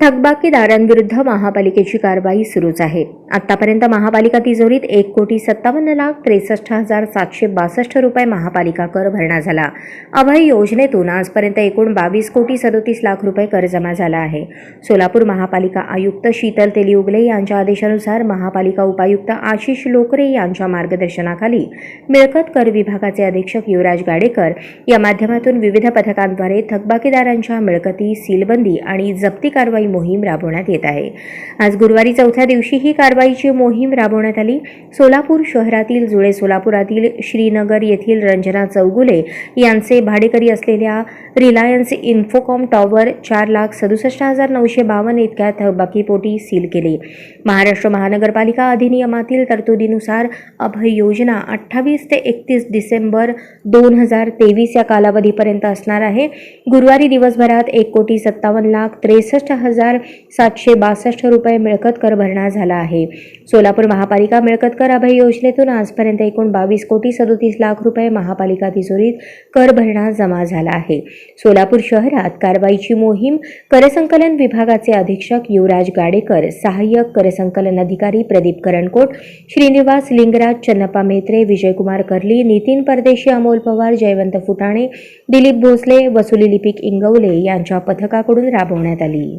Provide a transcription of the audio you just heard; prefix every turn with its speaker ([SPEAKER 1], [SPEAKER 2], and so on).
[SPEAKER 1] थकबाकीदारांविरुद्ध महापालिकेची कारवाई सुरूच आहे. आतापर्यंत महापालिका तिजोरीत एक कोटी सत्तावन्न लाख त्रेसष्ट हजार सातशे बासष्ट रुपये महापालिका कर भरणा झाला. अभय योजनेतून आजपर्यंत एकूण बावीस कोटी सदोतीस लाख रुपये कर जमा झाला आहे. सोलापूर महापालिका आयुक्त शीतल तेलिउगले यांच्या आदेशानुसार महापालिका उपायुक्त आशिष लोकरे यांच्या मार्गदर्शनाखाली मिळकत कर विभागाचे अधीक्षक युवराज गाडेकर या माध्यमातून विविध पथकांद्वारे थकबाकीदारांच्या मिळकती सीलबंदी आणि जप्ती कारवाई मोहीम राबवण्यात येत आहे. आज गुरुवारी चौथ्या दिवशी ही कारवाईची मोहीम राबवण्यात आली. सोलापूर शहरातील जुळे सोलापुरातील श्रीनगर येथील रंजना चौगुले यांचे भाडेकरी असलेल्या रिलायन्स इन्फोकॉम टॉवर चार लाख सदुसष्ट हजार नऊशे बावन्न इतक्या थकबाकीपोटी सील केली. महाराष्ट्र महानगरपालिका अधिनियमातील तरतुदीनुसार अभय योजना अठ्ठावीस ते एकतीस डिसेंबर दोन हजार तेवीस या कालावधीपर्यंत असणार आहे. गुरुवारी दिवसभरात एक कोटी सत्तावन्न लाख त्रेसष्ट हजार सातशे बासष्ट रुपये मिळकत कर भरणा झाला आहे. सोलापूर महापालिका मिळकत कर अभय योजनेतून आजपर्यंत एकूण बावीस कोटी सदोतीस लाख रुपये महापालिका तिजोरीत कर भरणा जमा झाला आहे. सोलापूर शहरात कारवाईची मोहीम करसंकलन विभागाचे अधीक्षक युवराज गाडेकर सहाय्यक करसंकलन अधिकारी प्रदीप करणकोट श्रीनिवास लिंगराज चन्नप्पा मेत्रे विजयकुमार कर्ली नितीन परदेशी अमोल पवार जयवंत फुटाणे दिलीप भोसले वसुली लिपिक इंगवले यांच्या पथकाकडून राबवण्यात आली.